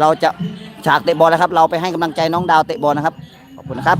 เราจะฉากเตะบอลนะครับ เราไปให้กำลังใจน้องดาวเตะบอลนะครับ ขอบคุณนะครับ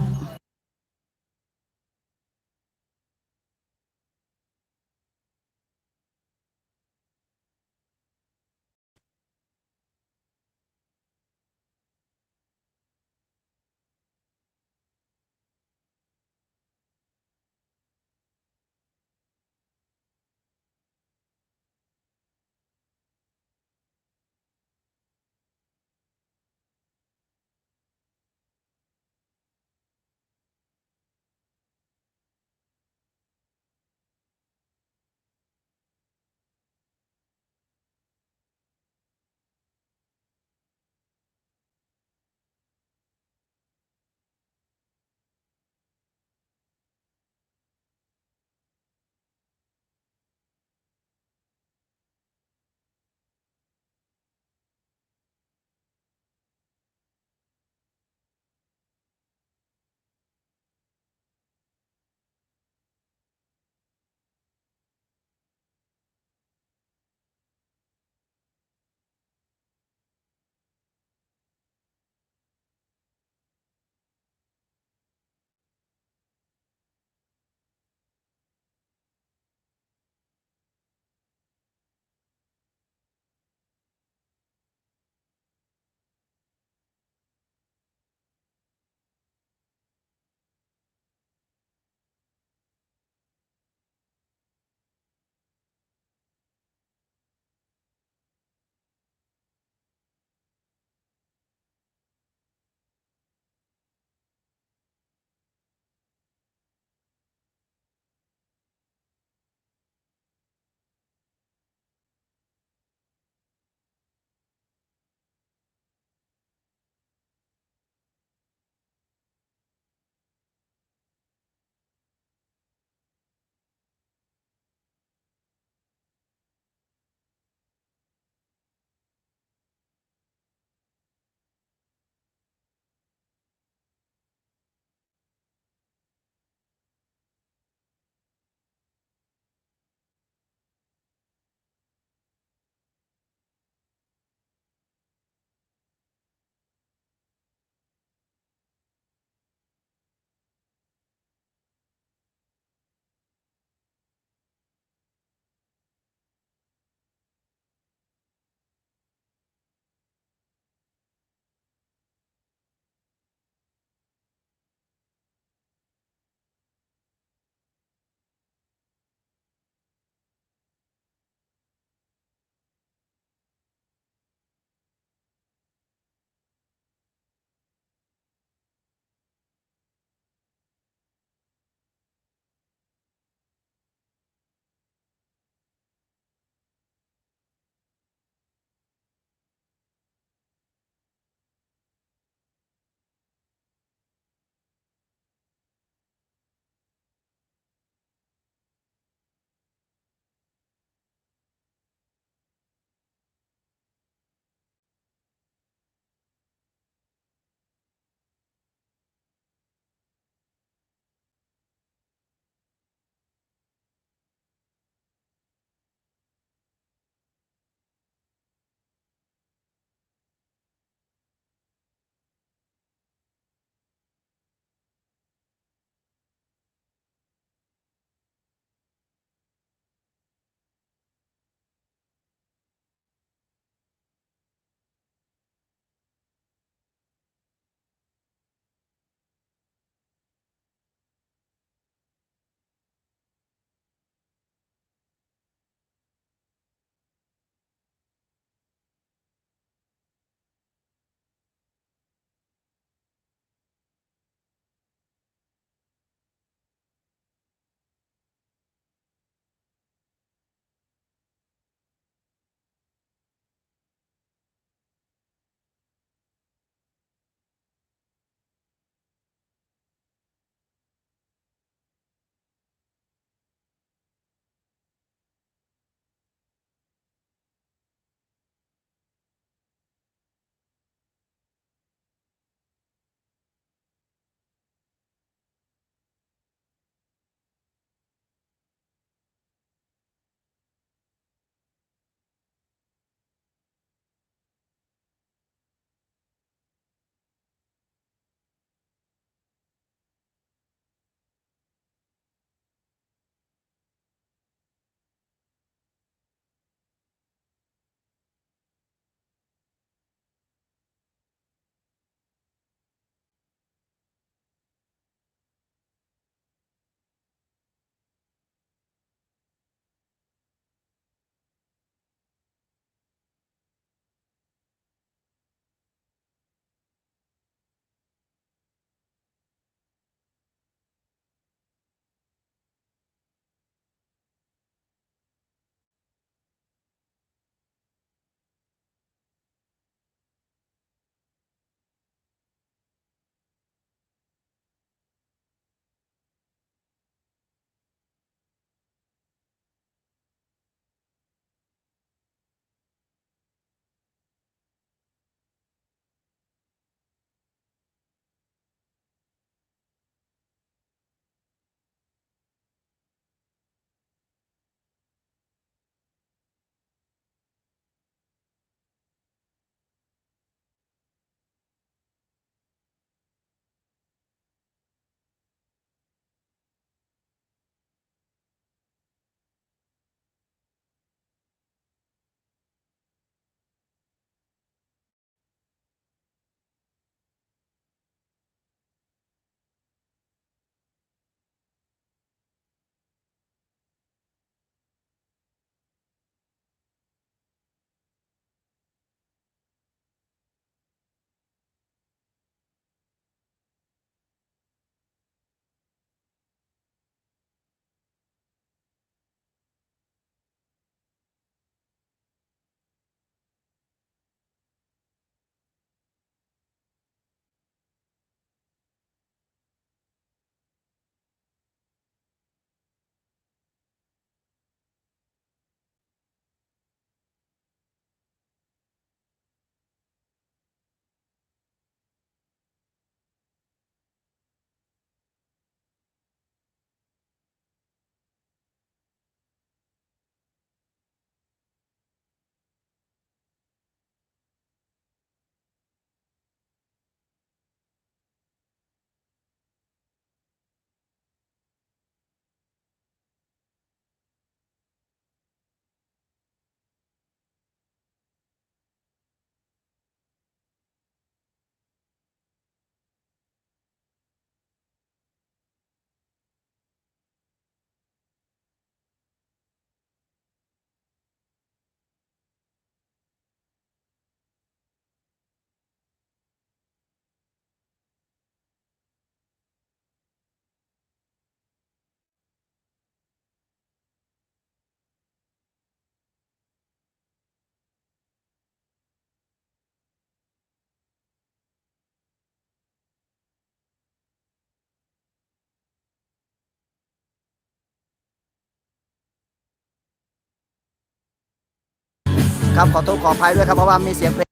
ครับขอโทษขออภัยด้วยครับเพราะว่ามีเสียงเพลง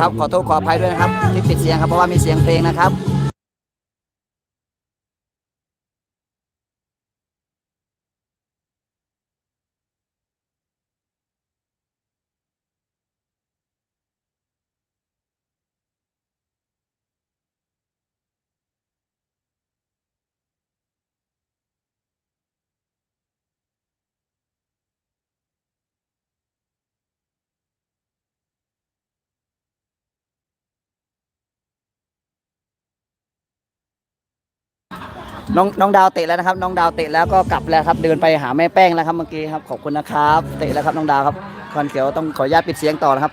ครับขอโทษขออภัยด้วยนะครับที่ปิดเสียงครับเพราะว่ามีเสียงเพลงนะครับ น้องน้องดาวเตะแล้วนะครับ น้องดาวเตะแล้วก็กลับแล้วครับ เดินไปหาแม่แป้งแล้วครับเมื่อกี้ครับ ขอบคุณนะครับ เตะแล้วครับน้องดาวครับคอนเขียวต้องขออนุญาตปิดเสียงต่อนะครับ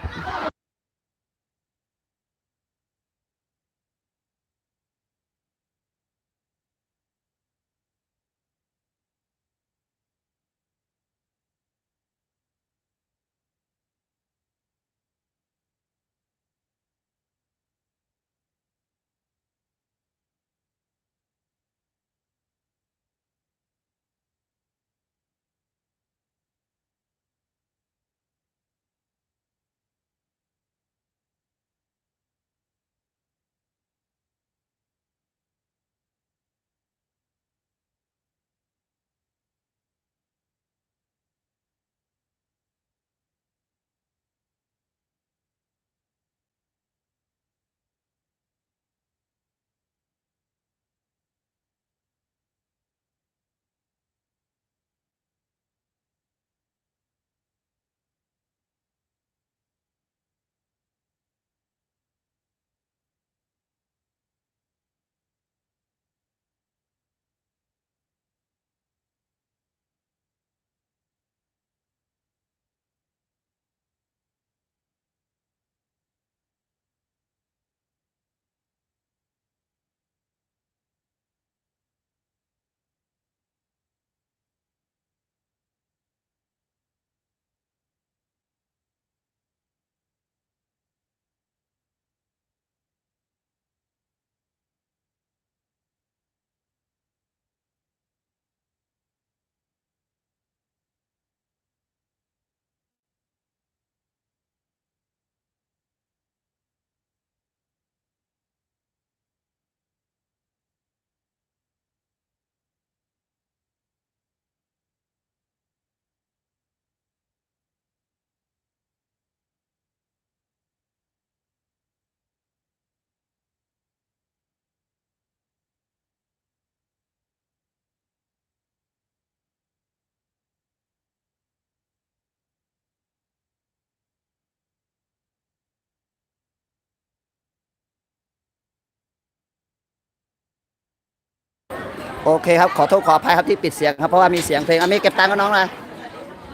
โอเคครับ ขอโทษขออภัยครับที่ปิดเสียงครับ เพราะว่ามีเสียงเพลงอะมีเก็บตังค์กับน้องเลย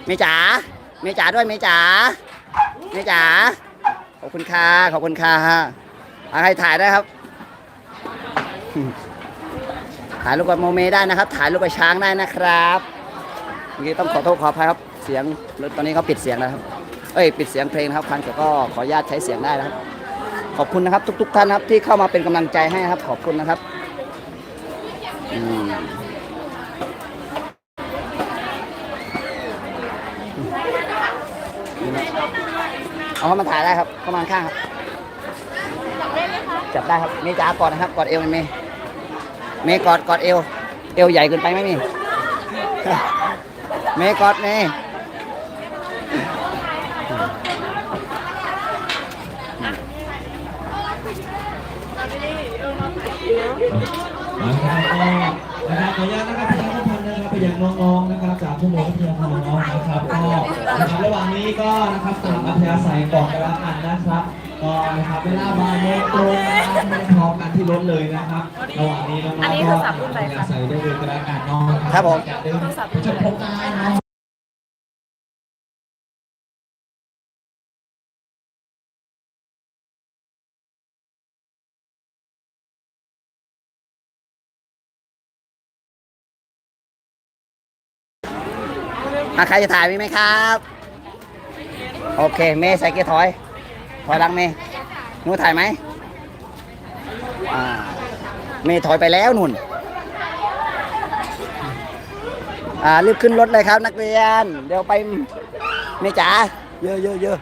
มีจ๋ามีจ๋าด้วยมีจ๋ามีจ๋าขอบคุณค่ะขอบคุณค่ะเอาให้ถ่ายได้ครับ ถ่ายรูปกับโมเมได้นะครับ ถ่ายรูปกับช้างได้นะครับเมื่อกี้ต้องขอโทษขออภัยครับ เสียงตอนนี้เขาปิดเสียงแล้วครับ เอ้ยปิดเสียงเพลงนะครับคันแต่ก็ขออนุญาตใช้เสียงได้นะครับ ขอบคุณนะครับ ทุก ๆ ท่านครับที่เข้ามาเป็นกำลังใจให้นะครับ ขอบคุณนะครับ อืมเอาเข้ามาถ่ายได้ครับเข้ามาข้างครับ จับได้ครับมีจ๋ากอดนะครับ กอดเอวมันมีเมย์กอดกอดเอว เอวใหญ่เกินไปไหมมีเมย์กอดเมย์ นะครับก็นะครับขออนุญาตนะครับประชาสัมพันธ์นะครับไปยังน้องๆนะครับจากผู้บริหารของน้องนะครับก็นะครับระหว่างนี้ก็นะครับตามอัธยาศัยก่อนกันละกันนะครับก็นะครับเวลาบ่ายโมงตรงนะครับไม่พร้อมกันที่รถเลยนะครับระหว่างนี้น้องๆก็อัธยาศัยได้เลยกันละกันเน้องครับผม เดินประชาพบกันเนาะ อะใครจะถ่ายมีไหมครับ โอเค เมย์ใส่เกียร์ถอย ถอยหลังเมย์หนูถ่ายไหมอ่าเมย์ถอยไปแล้วนุ่น อ่ารีบขึ้นรถเลยครับนักเรียน เดี๋ยวไปเมย์จ๋าเยอะเยอะเยอะ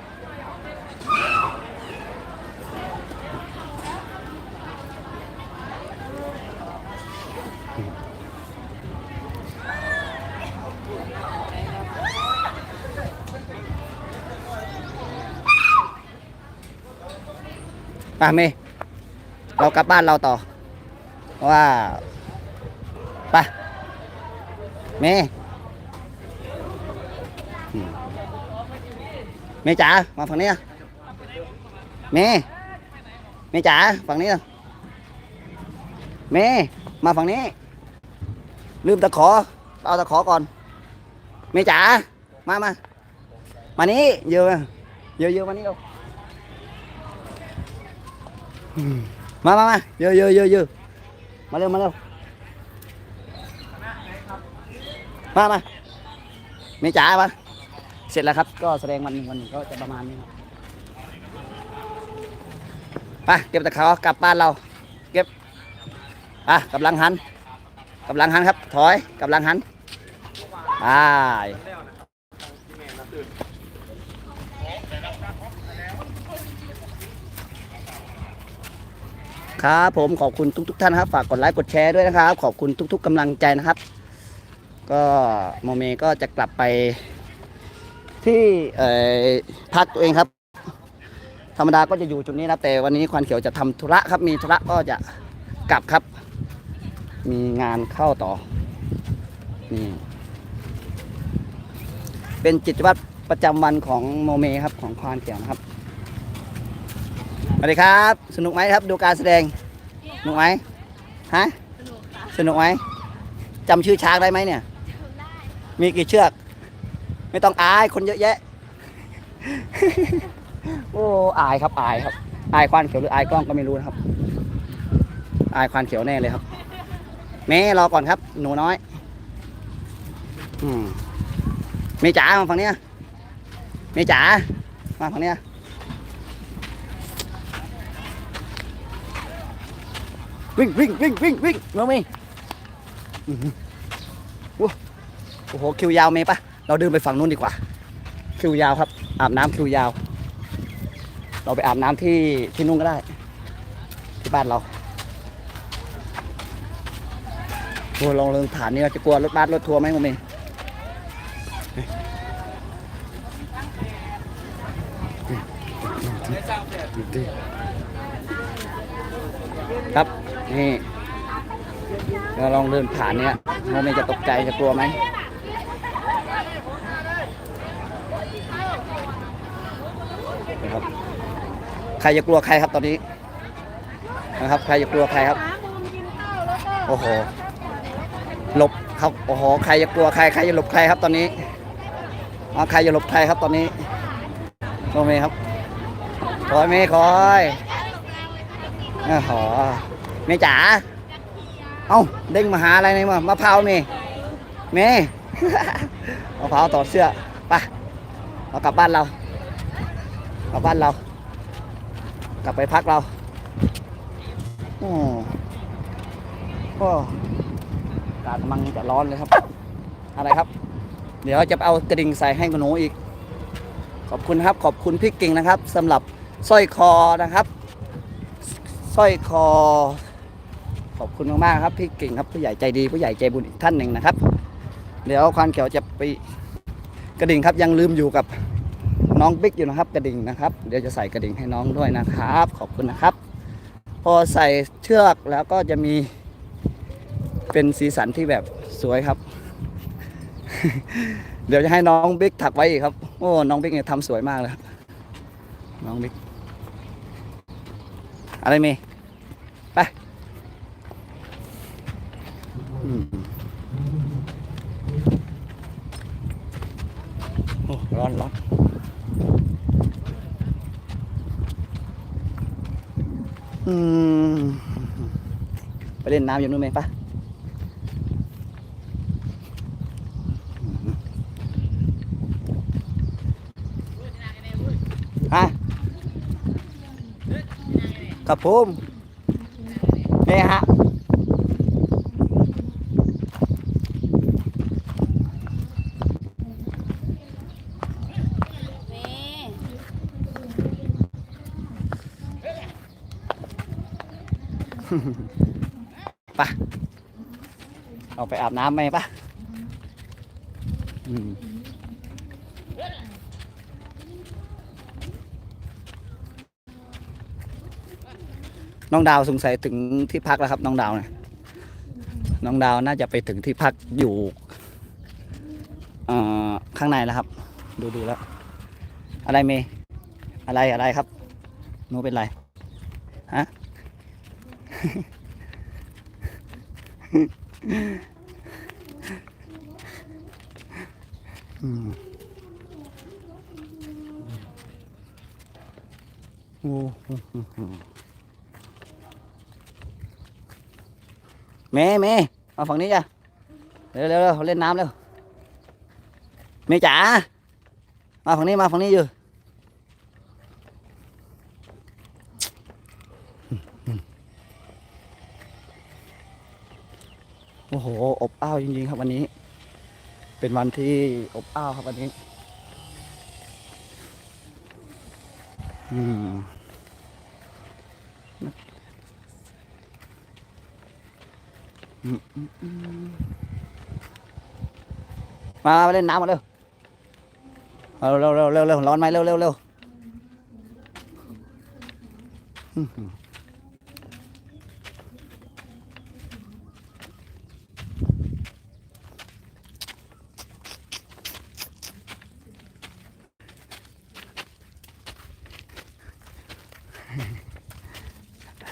ไปเมย์เรากลับบ้านเราต่อ ว่าไปเมย์เมย์จ๋ามาฝั่งนี้อะเมย์เมย์จ๋าฝั่งนี้อะเมย์มาฝั่งนี้ ลืมตะขอ เอาตะขอก่อน เมย์จ๋ามามามานี้เยอะเยอะเยอะมานี่เรา มามามาเยอะเยอะเยอะเยอะมาเร็วมาเร็วมามาไม่จ๋ามาเสร็จแล้วครับ ก็แสดงวันหนึ่งวันหนึ่งก็จะประมาณนี้ครับไปเก็บตะขอกลับบ้านเรา เก็บอะกำลังหันกำลังหันครับ ถอยกำลังหันไป ครับผมขอบคุณทุก ๆ ท่านนะครับ ฝากกดไลค์กดแชร์ด้วยนะครับ ขอบคุณทุก ๆกำลังใจนะครับ ก็โมเมก็จะกลับไป ที่เอ่อพักตัวเองครับ ธรรมดาก็จะอยู่จุดนี้นะแต่วันนี้ควันเขียวจะทำธุระครับ มีธุระก็จะกลับครับ มีงานเข้าต่อนี่เป็นกิจวัตรประจำวันของโมเมครับของควานเขียวนะครับ สวัสดีครับ สนุกไหมครับดูการแสดง สนุกไหมฮะสนุกไหมจำชื่อช้างได้ไหมเนี่ยมีกี่เชือก ไม่ต้องอายคนเยอะแยะ โอ้อายครับอายครับ อายควานเขียวหรืออายกล้องก็ไม่รู้นะครับ อายควานเขียวแน่เลยครับเมย์รอก่อนครับ หนูน้อยอืมเมจ๋ามาฝั่งเนี้ยเมจ๋ามาฝั่งเนี้ย วิ่งวิ่งวิ่งวิ่งวิ่งมาเมย์อื้อหือโอ้โอ้โหคิวยาวเมย์ปะเราเดินไปฝั่งนู้นดีกว่า คิวยาวครับ อาบน้ำคิวยาว เราไปอาบน้ำที่ที่นู่นก็ได้ ที่บ้านเราโอ้ลองเริงฐานนี่เราจะกลัวรถบัสรถทัวร์ไหมโมเมครับ นี่เราลองเดินผ่านเนี่ยโมเมจะตกใจจะกลัวไหมนะครับใครจะกลัวใครครับตอนนี้นะครับ ใครจะกลัวใครครับ โอ้โหหลบครับโอ้โหใครจะกลัวใครใครจะหลบใครครับตอนนี้อ๋อใครจะหลบใครครับตอนนี้โอเมครับคอยเมย์คอยอ้โห เมย์จ๋า เอ้าเด้งมาหาอะไรเนี่มามะพร้าวเมย์เมย์มะพร้าวถอเสื้อไปเรากลับบ้านเรา กลับบ้านเรา กลับไปพักเราโอ้ก็อากาศกำลังจะร้อนเลยครับ อะไรครับ เดี๋ยวจะเอากระดิ่งใส่ให้คุณหนูอีก ขอบคุณครับขอบคุณพี่เก่งนะครับสำหรับสร้อยคอนะครับสร้อยคอ ขอบคุณมากๆครับพี่เก่งครับผู้ใหญ่ใจดีผู้ใหญ่ใจบุญอีกท่านหนึ่งนะครับ เดี๋ยวควานเขียวจะไปกระดิ่งครับยังลืมอยู่กับน้องบิ๊กอยู่นะครับกระดิ่งนะครับ เดี๋ยวจะใส่กระดิ่งให้น้องด้วยนะครับ ขอบคุณนะครับ พอใส่เชือกแล้วก็จะมีเป็นสีสันที่แบบสวยครับ เดี๋ยวจะให้น้องบิ๊กถักไว้อีกครับโอ้น้องบิ๊กเนี่ยทำสวยมากเลยครับน้องบิ๊กอะไรเมย์ ร้อนร้อนอืมไปเล่นน้ำอยู่นู่นไหมปะฮะกับผมเนี่ยฮะ ปะเอาไปอาบน้ำไหมปะน้องดาวสงสัยถึงที่พักแล้วครับ น้องดาวเนี่ยน้องดาวน่าจะไปถึงที่พักอยู่อ่อข้างในแล้วครับ ดูดูแล้ว อะไรเมย์อะไรอะไรครับหนูเป็นไร อืมโอ้โหเมย์เมย์มาฝั่งนี้จ้ะเร็วเร็วเร็วเล่นน้ำเร็วเมย์จ๋ามาฝั่งนี้มาฝั่งนี้อยู่โอ้โหอบอ้าวจริงๆครับวันนี้ เป็นวันที่อบอ้าวครับวันนี้ อืมมาเล่นน้ำมาเร็วเอาเร็วเร็วเร็วเร็วร้อนไหมเร็วเร็วเร็ว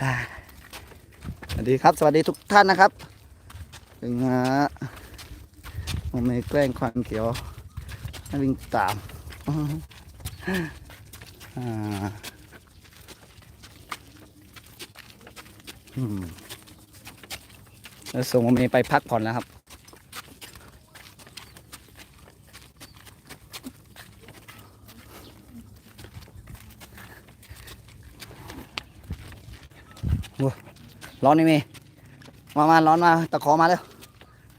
่ะ สวัสดีครับ สวัสดีทุกท่านนะครับถึงฮะผมไม่แกล้งควันเขียวให้วิ่งตามอ่าอืมแล้วส่งผมไปพักผ่อนแล้วครับ ร้อนนี่มีมามาร้อนมา ตะขอมาเร็ว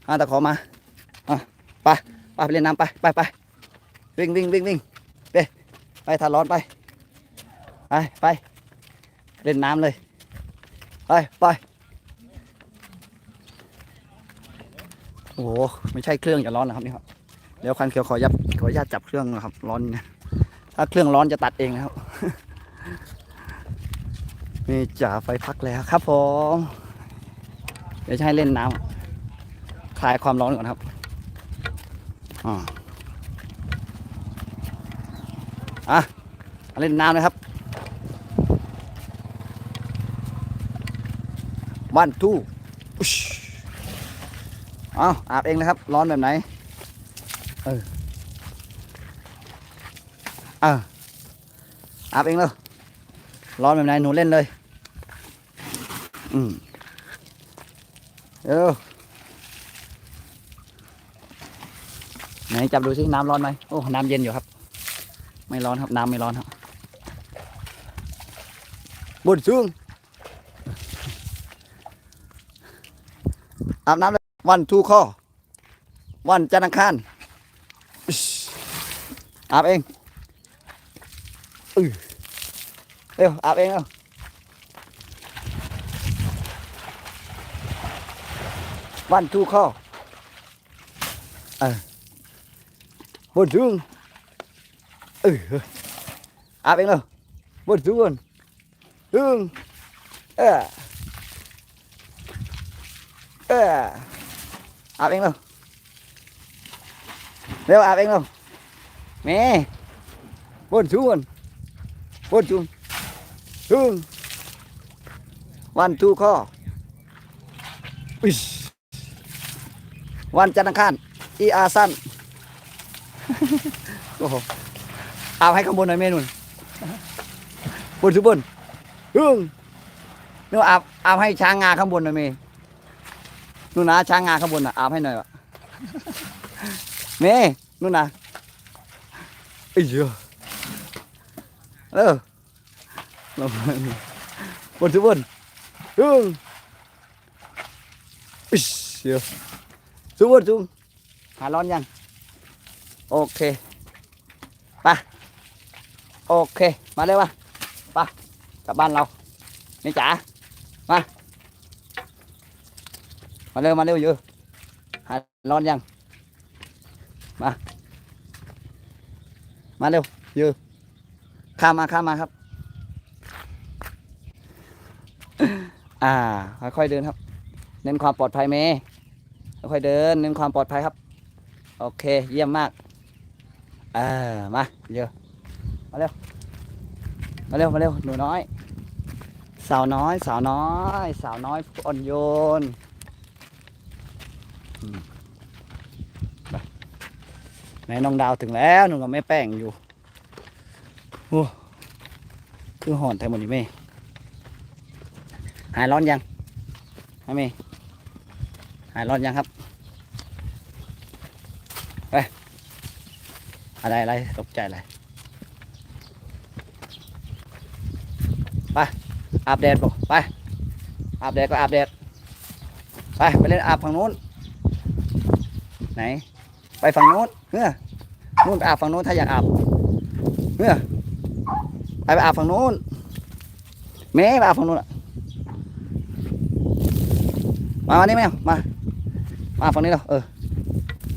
อ่าตะขอมาอะไปไปไปเล่นน้ำไปไปไปวิ่งวิ่งวิ่งวิ่งไปไปถ้าร้อนไปไปไปเล่นน้ำเลยไปไปโอ้โหไม่ใช่เครื่องจะร้อนนะครับนี่ครับเดี๋ยวคันเขียวขอยับขออนุญาตจับเครื่องนะครับร้อนนะถ้าเครื่องร้อนจะตัดเองนะครับ นี่จ่าไฟพักแล้วครับผม เดี๋ยวจะให้เล่นน้ำคลายความร้อนก่อนครับอ่าอะเล่นน้ำนะครับวันทูเอาอาบเองนะครับ ร้อนแบบไหน เออเอออาบเองเลยร้อนแบบไหนหนูเล่นเลย อืมเออไหนจับดูสิน้ำร้อนไหมโอ้น้ำเย็นอยู่ครับ ไม่ร้อนครับน้ำไม่ร้อนครับบนซึ่งอาบน้ำเลยวันทูข้อวันจันทร์อังคารอาบเองอือเร็วอาบเองเร็ว วันทูข้อเออบนซึ่งเอออาบเองเลยบนซึ่งซึ่งเออเอออาบเองเลยเร็วอาบเองเลยแม่บนซึ่งบนซึ่งซึ่งวันทูข้ออิช วันจันทร์อังคารอีอาสั้นโอ้โหเอาให้ข้างบนหน่อยเมนุนบนสุบนอึ้งนู่นอาบอาบให้ช้างงาข้างบนหน่อยเมนู่นนะช้างงาข้างบนน่ะอาบให้หน่อยวะเมนู่นนะเอ้ยเยอะเออลงมาบนทุบนฮึ่งอิ๊ชเดี๋ย วทุกบนทุกหาร้อนยัง โอเคไปโอเค มาเลยวะไปกลับบ้านเรานี่จ๋ามา มาเร็วมาเร็วเยอะหาร้อนยัง มา มาเร็วเยอะข้ามมาข้ามมาครับ อ่า ค่อยๆเดินครับ เน้นความปลอดภัยเมย์ ค่อยเดินเน้นความปลอดภัยครับ โอเคเยี่ยมมากเออมาเยอะมาเร็วมาเร็วมาเร็วหนูน้อย สาวน้อย สาวน้อย สาวน้อยอ่อนโยนไหนน้องดาวถึงแล้วหนูกับแม่แป้งอยู่โอ้คือหอนแทนหมดนี่แม่หายร้อนยังฮะแม่ หายร้อนยังครับ ไปอะไรอะไรตกใจอะไรไปอาบแดดป่ไปอาบแดดก็อาบแดดไปไปเล่นอาบฝั่งนู้น ไหน ไปฝั่งโน้นเฮ้อนู่นไปอาบฝั่งโน้นถ้าอยากอาบเฮ้อไปไปอาบฝั่งโน้นเมย์ไปอาบฝั่งโน้นมาวันนี้ไหมมา มาฝั่งนี้เราเออ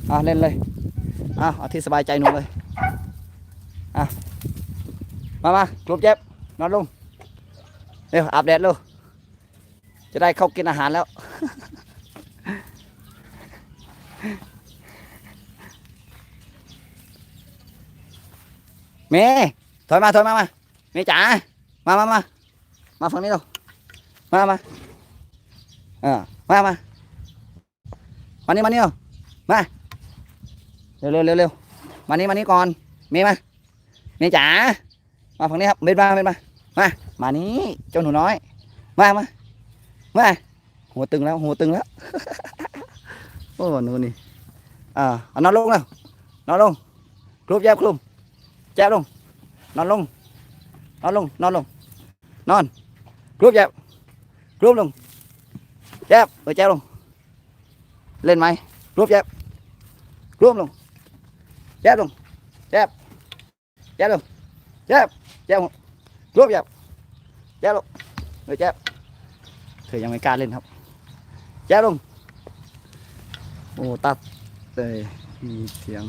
เอาเล่นเลยเอาเอาที่สบายใจหนูเลยเอามามาครูเจ็บนอนลงเร็วอาบแดดเร็วจะได้เข้ากินอาหารแล้ว เมย์ถอยมาถอยมามาเมย์จ๋ามามามามาฝั่งนี้เรามามาเออมามา มานี่มานี่เอามาเร็วเร็วเร็วเร็วมานี่มานี่ก่อนเมย์มาเมย์จ๋ามาฝั่งนี้ครับเมย์มาเมย์มามามานี่เจ้าหนูน้อย มามามาหัวตึงแล้วหัวตึงแล้วโอ้หนูนี่อ่านอนลงแล้วนอนลงคลุบแยบคลุมแจ๊บลงนอนลงนอนลงนอนลงนอนกรุ๊ปแจ๊บกรุ๊ปลงแจ๊บเออแจ๊บลง เล่นไหมรุ๊ปแจ๊บรุ๊ปลงแจ๊บลงแจ๊บแจ๊บลงแจ๊บแจ๊บลงกรุ๊ปแจ๊บแจ๊บลงเออแจ๊บเธอยังไม่กล้าเล่นครับแจ๊บลงโอ้ตัดเลยมีเสียง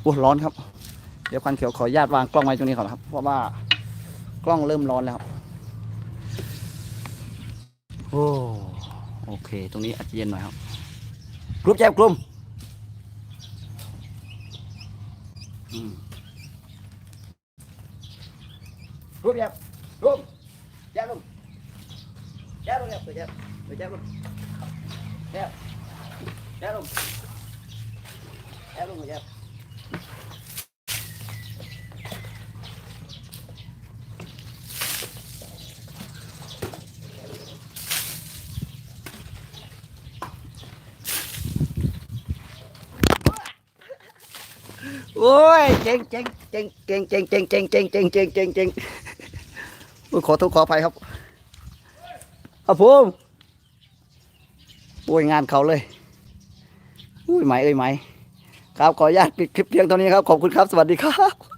โอ้ร้อนครับเดี๋ยวควันเขียวขออนุญาตวางกล้องไว้ตรงนี้ก่อนครับ เพราะว่ากล้องเริ่มร้อนแล้วครับโอ้โอเค ตรงนี้อาจจะเย็นหน่อยครับ cướp cho em cơm cướp cho em chép luôn chép luôn em chép chép luôn. Chép chép luôn. Chép luôn chép โอ้ยเจ๊งเจ๊งเจ๊งเจ๊งเจ๊งเจ๊งเจ๊งเจ๊งเจ๊งเจ๊งเจ๊งเจ๊งโอ้ยขอโทษขออภัยครับอาภูมิป่วยงานเขาเลยอุ้ยไหมเอ้ยไหมครับขออนุญาตปิดคลิปเพียงเท่านี้ครับ ขอบคุณครับ สวัสดีครับ